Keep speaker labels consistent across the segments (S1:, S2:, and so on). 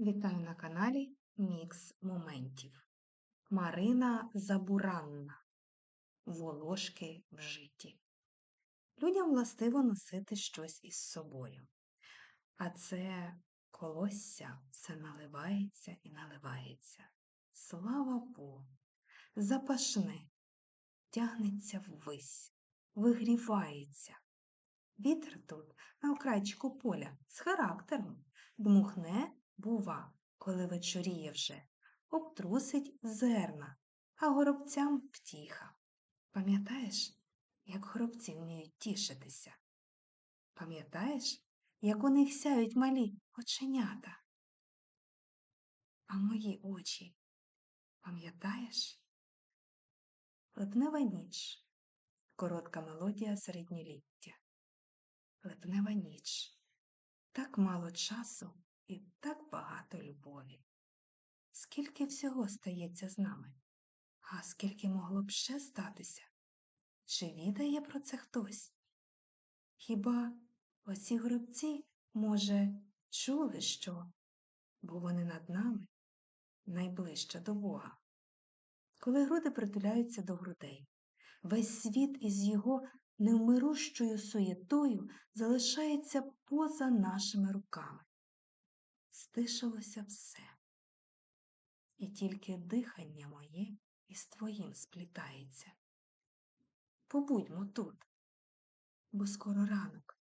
S1: Вітаю на каналі Мікс Моментів. Марина Забуранна. Волошки в житті. Людям властиво носити щось із собою. А це колосся все наливається і наливається. Слава Богу, запашне, тягнеться ввись, вигрівається. Вітер тут на окрайчику поля з характером дмухне бува, коли вечоріє вже, обтрусить зерна, а горобцям втіха. Пам'ятаєш, як горобці вміють тішитися? Пам'ятаєш, як у них сяють малі оченята? А мої очі, пам'ятаєш? Липнева ніч, коротка мелодія середньоліття. Липнева ніч, так мало часу і так багато любові. Скільки всього стається з нами, а скільки могло б ще статися? Чи відає про це хтось? Хіба оці гробці, може, чули що, бо вони над нами найближче до Бога? Коли груди притуляються до грудей, весь світ із його невмирущою суєтою залишається поза нашими руками. Стишилося все, і тільки дихання моє із твоїм сплітається. Побудьмо тут, бо скоро ранок,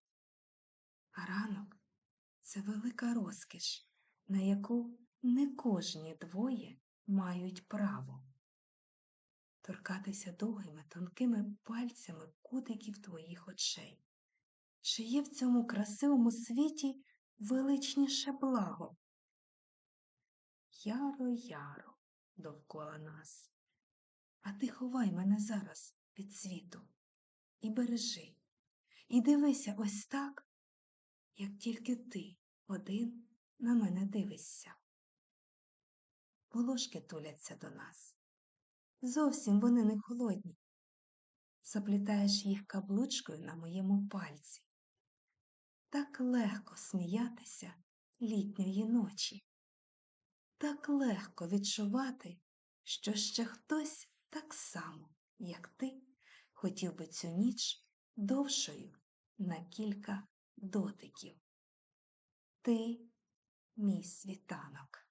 S1: а ранок це велика розкіш, на яку не кожні двоє мають право торкатися довгими тонкими пальцями кутиків твоїх очей. Чи є в цьому красивому світі величніше благо? Яро, яро довкола нас, а ти ховай мене зараз від світу і бережи, і дивися ось так, як тільки ти один на мене дивишся. Волошки туляться до нас. Зовсім вони не холодні. Заплітаєш їх каблучкою на моєму пальці. Так легко сміятися літньої ночі, так легко відчувати, що ще хтось так само, як ти, хотів би цю ніч довшою на кілька дотиків. Ти мій світанок,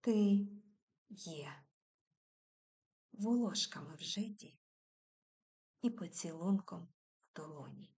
S1: ти є волошками в житті і поцілунком в долоні.